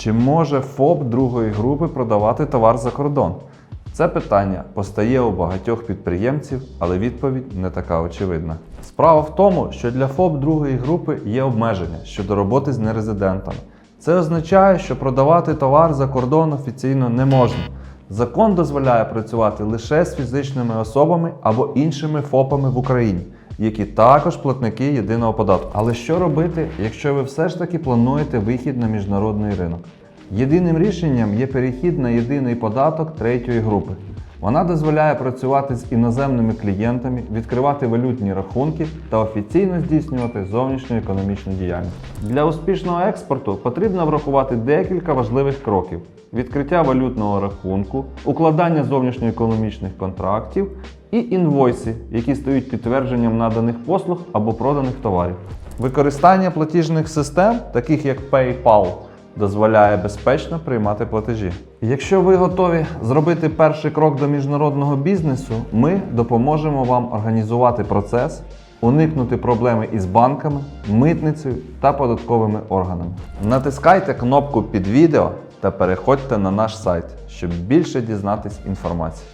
Чи може ФОП другої групи продавати товар за кордон? Це питання постає у багатьох підприємців, але відповідь не така очевидна. Справа в тому, що для ФОП другої групи є обмеження щодо роботи з нерезидентами. Це означає, що продавати товар за кордон офіційно не можна. Закон дозволяє працювати лише з фізичними особами або іншими ФОПами в Україні, які також платники єдиного податку. Але що робити, якщо ви все ж таки плануєте вихід на міжнародний ринок? Єдиним рішенням є перехід на єдиний податок третьої групи. Вона дозволяє працювати з іноземними клієнтами, відкривати валютні рахунки та офіційно здійснювати зовнішню економічну діяльність. Для успішного експорту потрібно врахувати декілька важливих кроків: відкриття валютного рахунку, укладання зовнішньоекономічних контрактів і інвойси, які стають підтвердженням наданих послуг або проданих товарів. Використання платіжних систем, таких як PayPal, дозволяє безпечно приймати платежі. Якщо ви готові зробити перший крок до міжнародного бізнесу, ми допоможемо вам організувати процес, уникнути проблеми із банками, митницею та податковими органами. Натискайте кнопку під відео та переходьте на наш сайт, щоб більше дізнатись інформації.